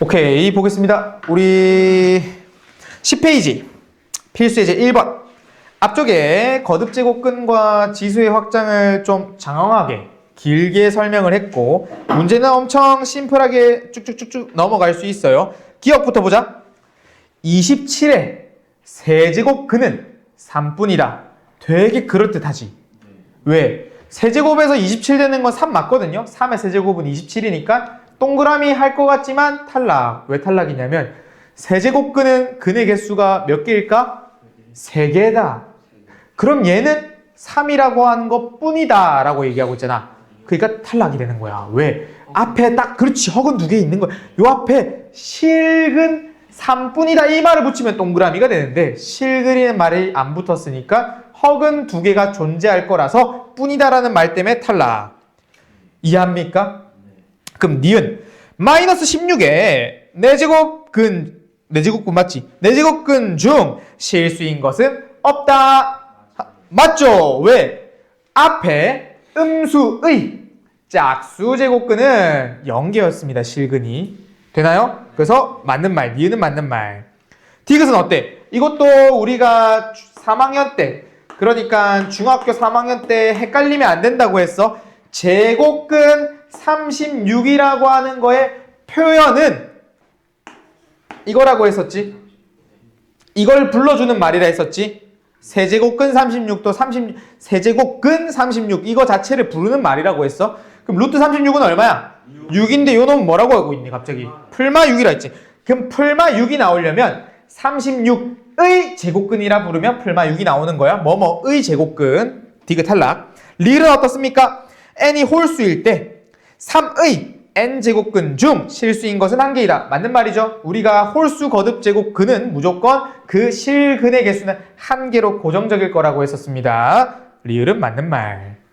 오케이 보겠습니다. 우리 10페이지 필수 예제 1번 앞쪽에 거듭 제곱근과 지수의 확장을 좀 장황하게 길게 설명을 했고 문제는 엄청 심플하게 쭉쭉쭉쭉 넘어갈 수 있어요. 기억부터 보자. 27의 세제곱근은 3뿐이다. 되게 그럴듯하지. 왜? 세제곱에서 27 되는 건 3 맞거든요. 3의 세제곱은 27이니까 동그라미 할 것 같지만 탈락. 왜 탈락이냐면 세제곱근은 근의 개수가 몇 개일까? 3개다. 그럼 얘는 3이라고 하는 것 뿐이다 라고 얘기하고 있잖아. 그러니까 탈락이 되는 거야. 왜? 앞에 딱 그렇지 허근 두 개 있는 거야. 요 앞에 실근 3뿐이다 이 말을 붙이면 동그라미가 되는데 실근이라는 말이 안 붙었으니까 허근 두 개가 존재할 거라서 뿐이다라는 말 때문에 탈락. 이해합니까? 그럼 니은 마이너스 16에 4제곱근 4제곱근 맞지? 4제곱근 중 실수인 것은 없다. 하- 맞죠? 왜? 앞에 음수의 짝수 제곱근은 0개였습니다. 실근이. 되나요? 그래서 맞는 말, 니은은 맞는 말. 디귿은 어때? 이것도 우리가 3학년 때, 그러니까 중학교 3학년 때 헷갈리면 안 된다고 했어. 제곱근 36이라고 하는 거의 표현은 이거라고 했었지. 이걸 불러주는 말이라 했었지. 세제곱근 36도 30 세제곱근 36 이거 자체를 부르는 말이라고 했어. 그럼 루트 36은 얼마야? 6 인데 요 놈은 뭐라고 하고 있니 갑자기? 풀마 6이라 했지. 그럼 풀마 6이 나오려면 36의 제곱근이라 부르면 풀마 6이 나오는 거야. 뭐뭐의 제곱근 디귿 탈락. 릴은 어떻습니까? n이 홀수일 때 3의 n 제곱근 중 실수인 것은 한 개이다. 맞는 말이죠. 우리가 홀수 거듭 제곱근은 무조건 그 실근의 개수는 한 개로 고정적일 거라고 했었습니다. 리을은 맞는 말.